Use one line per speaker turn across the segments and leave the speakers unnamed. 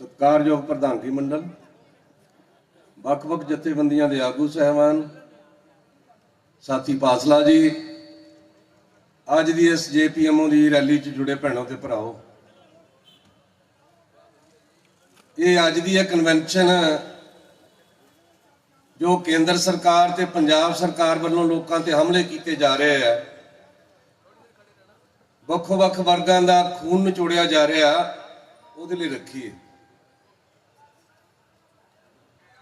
ਸਤਿਕਾਰਯੋਗ ਪ੍ਰਧਾਨਗੀ ਮੰਡਲ, ਵੱਖ-ਵੱਖ ਜਥੇਬੰਦੀਆਂ ਦੇ ਆਗੂ ਸਹਿਬਾਨ, ਸਾਥੀ ਪਾਸਲਾ ਜੀ, ਅੱਜ ਦੀ ਇਸ ਜੇਪੀਐਮਓ ਦੀ ਰੈਲੀ 'ਚ ਜੁੜੇ ਭੈਣੋ ਤੇ ਭਰਾਓ। ਇਹ ਅੱਜ ਦੀ ਇਹ ਕਨਵੈਨਸ਼ਨ ਜੋ ਕੇਂਦਰ ਸਰਕਾਰ ਤੇ ਪੰਜਾਬ ਸਰਕਾਰ ਵੱਲੋਂ ਲੋਕਾਂ ਤੇ ਹਮਲੇ ਕੀਤੇ ਜਾ ਰਹੇ ਆ ਵੱਖੋ ਵੱਖ ਵਰਗਾਂ ਦਾ ਖੂਨ ਨਿਚੋੜਿਆ ਜਾ ਰਿਹਾ, ਉਹਦੇ ਲਈ ਰੱਖੀਏ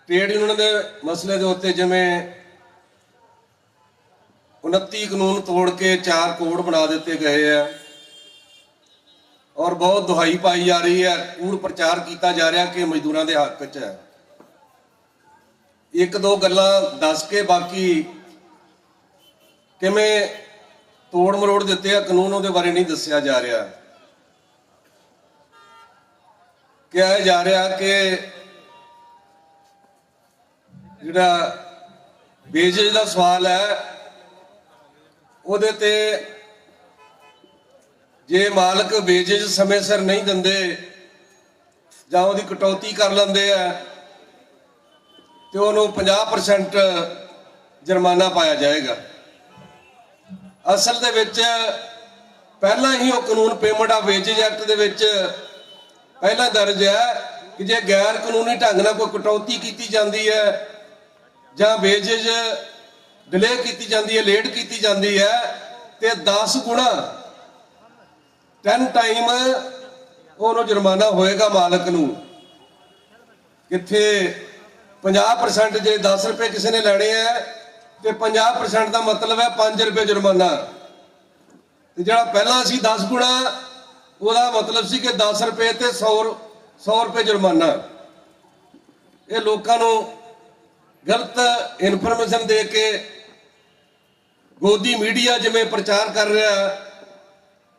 ਟ੍ਰੇਡ ਯੂਨੀਅਨ ਦੇ ਮਸਲੇ ਦੇ ਉੱਤੇ ਜਿਵੇਂ 29 ਕਾਨੂੰਨ ਤੋੜ ਕੇ ਚਾਰ ਕੋਡ ਬਣਾ ਦਿੱਤੇ ਗਏ ਆ ਔਰ ਬਹੁਤ ਦੁਹਾਈ ਪਾਈ ਜਾ ਰਹੀ ਹੈ, ਕੂੜ ਪ੍ਰਚਾਰ ਕੀਤਾ ਜਾ ਰਿਹਾ ਕਿ ਮਜ਼ਦੂਰਾਂ ਦੇ ਹੱਕ 'ਚ ਹੈ। ਇੱਕ ਦੋ ਗੱਲਾਂ ਦੱਸ ਕੇ ਬਾਕੀ ਕਿਵੇਂ ਤੋੜ ਮਰੋੜ ਦਿੱਤੇ ਆ, ਕਾਨੂੰਨ ਉਹਦੇ ਬਾਰੇ ਨਹੀਂ ਦੱਸਿਆ ਜਾ ਰਿਹਾ। ਕਿਹਾ ਜਾ ਰਿਹਾ ਕਿ ਜਿਹੜਾ ਵੇਜੇਜ ਦਾ ਸਵਾਲ ਹੈ, ਉਹਦੇ ਤੇ ਜੇ ਮਾਲਕ ਵੇਜੇਜ ਸਮੇਂ ਸਿਰ ਨਹੀਂ ਦਿੰਦੇ ਜਾਂ ਉਹਦੀ ਕਟੌਤੀ ਕਰ ਲੈਂਦੇ ਆ, ਤੇ ਉਹਨੂੰ 50% ਜੁਰਮਾਨਾ ਪਾਇਆ ਜਾਏਗਾ। ਅਸਲ ਦੇ ਵਿੱਚ ਪਹਿਲਾਂ ਹੀ ਉਹ ਕਾਨੂੰਨ ਪੇਮੈਂਟ ਆ ਵੇਜੇਜ ਐਕਟ ਦੇ ਵਿੱਚ ਪਹਿਲਾਂ ਦਰਜ ਹੈ ਕਿ ਜੇ ਗੈਰ ਕਾਨੂੰਨੀ ਢੰਗ ਨਾਲ ਕੋਈ ਕਟੌਤੀ ਕੀਤੀ ਜਾਂਦੀ ਹੈ ਜਾਂ ਵੇਜੇਜ ਡਿਲੇ ਕੀਤੀ ਜਾਂਦੀ ਹੈ, ਲੇਟ ਕੀਤੀ ਜਾਂਦੀ ਹੈ, ਤੇ 10 ਗੁਣਾ 10 ਟਾਈਮ ਉਹਨੂੰ ਜੁਰਮਾਨਾ ਹੋਏਗਾ ਮਾਲਕ ਨੂੰ। ਕਿੱਥੇ 50% ਜੇ 10 ਰੁਪਏ ਕਿਸੇ ਨੇ ਲੈਣੇ ਆ ਤੇ 50% ਦਾ ਮਤਲਬ ਹੈ 5 ਰੁਪਏ ਜੁਰਮਾਨਾ। ਤੇ ਜਿਹੜਾ ਪਹਿਲਾਂ ਸੀ 10 ਗੁਣਾ, ਉਹਦਾ ਮਤਲਬ ਸੀ ਕਿ 10 ਰੁਪਏ ਤੇ 100 100 ਰੁਪਏ ਜੁਰਮਾਨਾ। ਇਹ ਲੋਕਾਂ ਨੂੰ ਗਲਤ ਇਨਫੋਰਮੇਸ਼ਨ ਦੇ ਕੇ ਗੋਦੀ ਮੀਡੀਆ ਜਿਵੇਂ ਪ੍ਰਚਾਰ ਕਰ ਰਿਹਾ,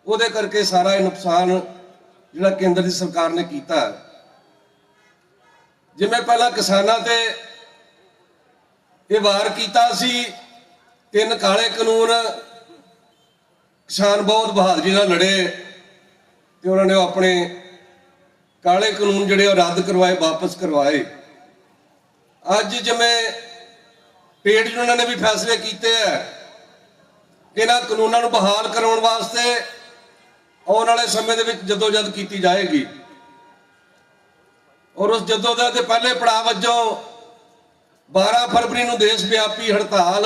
ਉਹਦੇ ਕਰਕੇ ਸਾਰਾ ਇਹ ਨੁਕਸਾਨ ਜਿਹੜਾ ਕੇਂਦਰ ਦੀ ਸਰਕਾਰ ਨੇ ਕੀਤਾ। ਜਿਵੇਂ ਪਹਿਲਾਂ ਕਿਸਾਨਾਂ ਤੇ ਇਹ ਵਾਰ ਕੀਤਾ ਸੀ, ਤਿੰਨ ਕਾਲੇ ਕਾਨੂੰਨ, ਕਿਸਾਨ ਬਹੁਤ ਬਹਾਦਰੀ ਨਾਲ ਲੜੇ ਤੇ ਉਹਨਾਂ ਨੇ ਉਹ ਆਪਣੇ ਕਾਲੇ ਕਾਨੂੰਨ ਜਿਹੜੇ ਉਹ ਰੱਦ ਕਰਵਾਏ, ਵਾਪਸ ਕਰਵਾਏ। ਅੱਜ ਜਿਵੇਂ ਟ੍ਰੇਡ ਯੂਨੀਅਨਾਂ ਨੇ ਵੀ ਫੈਸਲੇ ਕੀਤੇ ਆ ਕਿ ਇਹਨਾਂ ਕਾਨੂੰਨਾਂ ਨੂੰ ਬਹਾਲ ਕਰਾਉਣ ਵਾਸਤੇ ਆਉਣ ਵਾਲੇ ਸਮੇਂ ਦੇ ਵਿੱਚ ਜਦੋਜਦ ਕੀਤੀ ਜਾਏਗੀ। ਔਰ ਉਸ ਜਦੋਜਦ ਦੇ ਪਹਿਲੇ ਪੜਾਅ ਵਜੋਂ 12 ਫਰਵਰੀ ਨੂੰ ਦੇਸ਼ ਵਿਆਪੀ ਹੜਤਾਲ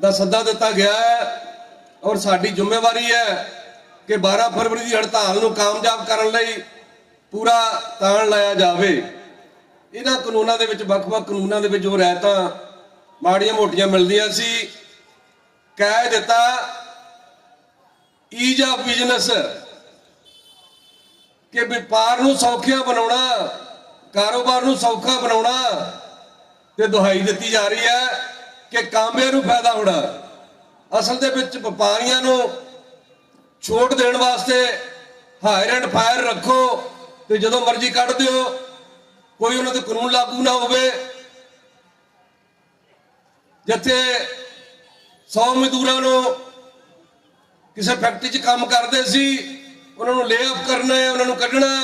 ਦਾ ਸੱਦਾ ਦਿੱਤਾ ਗਿਆ ਹੈ ਔਰ ਸਾਡੀ ਜ਼ਿੰਮੇਵਾਰੀ ਹੈ ਕਿ 12 ਫਰਵਰੀ ਦੀ ਹੜਤਾਲ ਨੂੰ ਕਾਮਯਾਬ ਕਰਨ ਲਈ ਪੂਰਾ ਤਾਣ ਲਾਇਆ ਜਾਵੇ। ਇਹਨਾਂ ਕਾਨੂੰਨਾਂ ਦੇ ਵਿੱਚ, ਵੱਖ-ਵੱਖ ਕਾਨੂੰਨਾਂ ਦੇ ਵਿੱਚ ਜੋ ਰਹਿਤਾਂ, ਮਾੜੀਆਂ ਮੋਟੀਆਂ ਮਿਲਦੀਆਂ ਸੀ। ਕਹਿ ਦਿੱਤਾ ਈਜ਼ ਆਫ ਬਿਜ਼ਨਸ ਕਿ ਵਪਾਰ ਨੂੰ ਸੌਖਿਆ ਬਣਾਉਣਾ, ਕਾਰੋਬਾਰ ਨੂੰ ਸੌਖਾ ਬਣਾਉਣਾ, ਤੇ ਦੁਹਾਈ ਦਿੱਤੀ ਜਾ ਰਹੀ ਹੈ ਕਿ ਕਾਮਿਆਂ ਨੂੰ ਫਾਇਦਾ ਹੋਣਾ। ਅਸਲ ਦੇ ਵਿੱਚ ਵਪਾਰੀਆਂ ਨੂੰ ਛੋਟ ਦੇਣ ਵਾਸਤੇ ਹਾਇਰ ਐਂਡ ਫਾਇਰ ਰੱਖੋ ਤੇ ਜਦੋਂ ਮਰਜ਼ੀ ਕੱਢ ਦਿਓ ਕੋਈ ਉਹਨਾਂ ਤੇ ਕਾਨੂੰਨ ਲਾਗੂ ਨਾ ਹੋਵੇ। ਜਿੱਥੇ 100 ਮਜ਼ਦੂਰਾਂ ਨੂੰ ਕਿਸੇ ਫੈਕਟਰੀ 'ਚ ਕੰਮ ਕਰਦੇ ਸੀ, ਉਹਨਾਂ ਨੂੰ ਲੇ ਆਫ ਕਰਨਾ ਹੈ, ਉਹਨਾਂ ਨੂੰ ਕੱਢਣਾ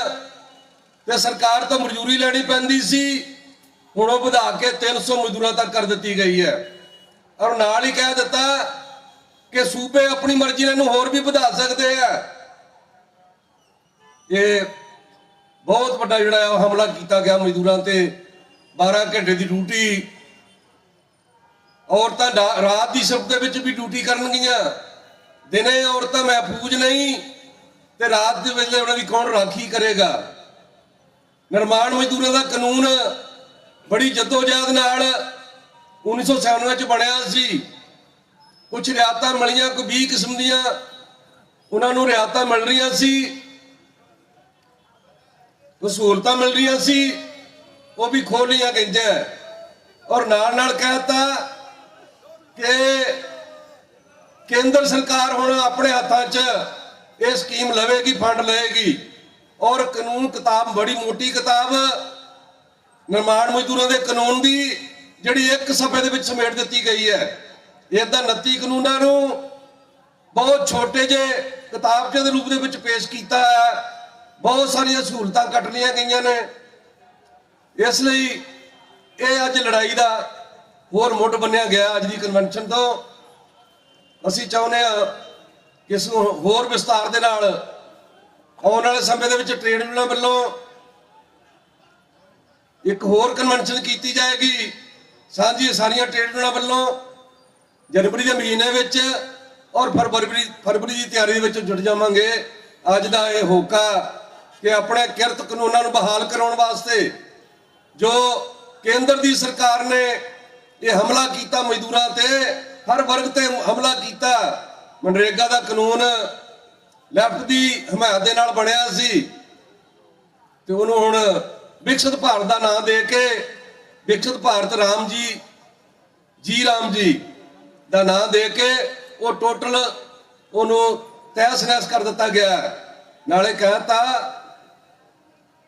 ਤੇ ਸਰਕਾਰ ਤੋਂ ਮਜ਼ਦੂਰੀ ਲੈਣੀ ਪੈਂਦੀ ਸੀ। ਹੁਣ ਉਹ ਵਧਾ ਕੇ 300 ਮਜ਼ਦੂਰਾਂ ਤੱਕ ਕਰ ਦਿੱਤੀ ਗਈ ਹੈ। ਔਰ ਨਾਲ ਹੀ ਕਹਿ ਦਿੱਤਾ ਕਿ ਸੂਬੇ ਆਪਣੀ ਮਰਜ਼ੀ ਨਾਲ ਇਹਨੂੰ ਹੋਰ ਵੀ ਵਧਾ ਸਕਦੇ ਆ ਇਹ ਬਹੁਤ ਵੱਡਾ ਜਿਹੜਾ ਹੈ ਉਹ ਹਮਲਾ ਕੀਤਾ ਗਿਆ ਮਜ਼ਦੂਰਾਂ ਤੇ। 12 ਘੰਟੇ ਦੀ ਡਿਊਟੀ। ਔਰਤਾਂ ਡਾ- ਰਾਤ ਦੀ ਸ਼ਿਫਟ ਦੇ ਵਿੱਚ ਵੀ ਡਿਊਟੀ ਕਰਨਗੀਆਂ। ਦਿਨੇ ਔਰਤਾਂ ਮਹਿਫੂਜ਼ ਨਹੀਂ, ਤੇ ਰਾਤ ਦੇ ਵੇਲੇ ਉਹਨਾਂ ਦੀ ਕੌਣ ਰਾਖੀ ਕਰੇਗਾ? ਨਿਰਮਾਣ ਮਜ਼ਦੂਰਾਂ ਦਾ ਕਾਨੂੰਨ ਬੜੀ ਜਦੋਜਹਿਦ ਨਾਲ 1997 ਚ ਬਣਿਆ ਸੀ। ਕੁਝ ਰਿਆਤਾਂ ਮਿਲੀਆਂ ਕੋਈ 20 ਕਿਸਮ ਦੀਆਂ ਉਹਨਾਂ ਨੂੰ ਰਿਆਤਾਂ ਮਿਲ ਰਹੀਆਂ ਸੀ। ਕੋਈ ਸਹੂਲਤਾਂ ਮਿਲ ਰਹੀਆਂ ਸੀ, ਉਹ ਵੀ ਖੋਲ ਗਈਆਂ। ਔਰ ਨਾਲ ਨਾਲ ਕਹਿਤਾ ਕਿ ਕੇਂਦਰ ਸਰਕਾਰ ਹੁਣ ਆਪਣੇ ਹੱਥਾਂ 'ਚ ਇਹ ਸਕੀਮ ਲਵੇਗੀ, ਫੰਡ ਲਏਗੀ। ਔਰ ਕਾਨੂੰਨ ਕਿਤਾਬ, ਬੜੀ ਮੋਟੀ ਕਿਤਾਬ, ਨਿਰਮਾਣ ਮਜ਼ਦੂਰਾਂ ਦੇ ਕਾਨੂੰਨ ਦੀ ਜਿਹੜੀ ਇੱਕ ਸਫ਼ੇ ਦੇ ਵਿੱਚ ਸਮੇਟ ਦਿੱਤੀ ਗਈ ਹੈ। ਇਦਾਂ 29 ਕਾਨੂੰਨਾਂ ਨੂੰ ਬਹੁਤ ਛੋਟੇ ਜਿਹੇ ਕਿਤਾਬਚੇ ਦੇ ਰੂਪ ਦੇ ਵਿੱਚ ਪੇਸ਼ ਕੀਤਾ ਹੈ। ਬਹੁਤ ਸਾਰੀਆਂ ਸਹੂਲਤਾਂ ਕੱਟਣੀਆਂ ਗਈਆਂ ਨੇ। ਇਸ ਲਈ ਇਹ ਅੱਜ ਲੜਾਈ ਦਾ ਹੋਰ ਮੁੱਢ ਬੰਨਿਆ ਗਿਆ ਅੱਜ ਦੀ ਕਨਵੈਨਸ਼ਨ ਤੋਂ। ਅਸੀਂ ਚਾਹੁੰਦੇ ਹਾਂ ਕਿ ਇਸ ਨੂੰ ਹੋਰ ਵਿਸਤਾਰ ਦੇ ਨਾਲ ਆਉਣ ਵਾਲੇ ਸਮੇਂ ਦੇ ਵਿੱਚ ਟ੍ਰੇਡ ਯੂਨੀਅਨਾਂ ਵੱਲੋਂ ਇੱਕ ਹੋਰ ਕਨਵੈਨਸ਼ਨ ਕੀਤੀ ਜਾਏਗੀ। ਸਾਂਝੀ ਸਾਰੀਆਂ ਟ੍ਰੇਡ ਯੂਨੀਅਨਾਂ ਵੱਲੋਂ ਜਨਵਰੀ ਦੇ ਮਹੀਨੇ ਵਿੱਚ ਔਰ ਫਰਵਰੀ ਫਰਵਰੀ ਦੀ ਤਿਆਰੀ ਦੇ ਵਿੱਚ ਜੁੜ ਜਾਵਾਂਗੇ। ਅੱਜ ਦਾ ਇਹ ਹੋਕਾ ਕਿ ਆਪਣੇ ਕਿਰਤ ਕਾਨੂੰਨਾਂ ਨੂੰ ਬਹਾਲ ਕਰਾਉਣ ਵਾਸਤੇ ਜੋ ਕੇਂਦਰ ਦੀ ਸਰਕਾਰ ਨੇ ਇਹ ਹਮਲਾ ਕੀਤਾ ਮਜ਼ਦੂਰਾਂ ਤੇ, ਹਰ ਵਰਗ ਤੇ ਹਮਲਾ ਕੀਤਾ, ਮਨਰੇਗਾ ਦਾ ਕਾਨੂੰਨ ਲੈਫਟ ਦੀ ਹਮਾਇਤ ਦੇ ਨਾਲ ਬਣਿਆ ਸੀ ਤੇ ਉਹਨੂੰ ਹੁਣ ਵਿਕਸਿਤ ਭਾਰਤ ਦਾ ਨਾਮ ਦੇ ਕੇ ਵਿਕਸਿਤ ਭਾਰਤ ਰਾਮ ਜੀ ਜੀ ਰਾਮ ਜੀ ਦਾ ਨਾਮ ਦੇ ਕੇ ਉਹ ਟੋਟਲ ਉਹਨੂੰ ਤਹਿਸ ਨਹਿਸ ਕਰ ਦਿੱਤਾ ਗਿਆ ਹੈ। ਨਾਲੇ ਕਹਿਤਾ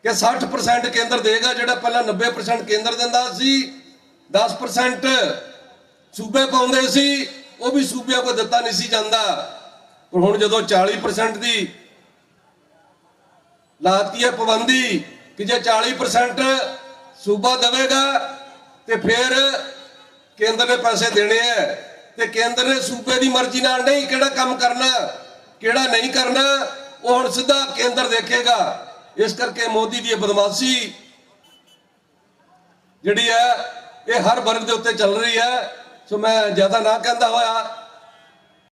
ਕਿ 60% ਕੇਂਦਰ ਦੇਗਾ ਜਿਹੜਾ ਪਹਿਲਾਂ 90% ਕੇਂਦਰ ਦਿੰਦਾ ਸੀ। 10% ਸੂਬੇ ਪਾਉਂਦੇ ਸੀ, ਉਹ ਵੀ ਸੂਬਿਆਂ ਕੋ ਦਿੱਤਾ ਨਹੀਂ ਸੀ ਜਾਂਦਾ। ਪਰ ਹੁਣ ਜਦੋਂ 40% ਦੀ ਲਾਤੀ ਹੈ ਪਾਬੰਦੀ, ਕਿ ਜੇ 40% ਸੂਬਾ ਦੇਵੇਗਾ, ਤੇ ਫਿਰ ਕੇਂਦਰ ਨੇ ਪੈਸੇ ਦੇਣੇ ਆ ਤੇ ਕੇਂਦਰ ਨੇ ਸੂਬੇ ਦੀ ਮਰਜ਼ੀ ਨਾਲ ਨਹੀਂ ਕਿਹੜਾ ਕੰਮ ਕਰਨਾ, ਕਿਹੜਾ ਨਹੀਂ ਕਰਨਾ, ਉਹ ਹੁਣ ਸਿੱਧਾ ਕੇਂਦਰ ਦੇਖੇਗਾ। ਇਸ ਕਰਕੇ ਮੋਦੀ ਦੀ ਇਹ ਬਦਮਾਸ਼ੀ ਜਿਹੜੀ ਹੈ, ਇਹ ਹਰ ਵਰਗ ਦੇ ਉੱਤੇ ਚੱਲ ਰਹੀ ਹੈ। ਸੋ ਮੈਂ ਜ਼ਿਆਦਾ ਨਾ ਕਹਿੰਦਾ ਹੋਇਆ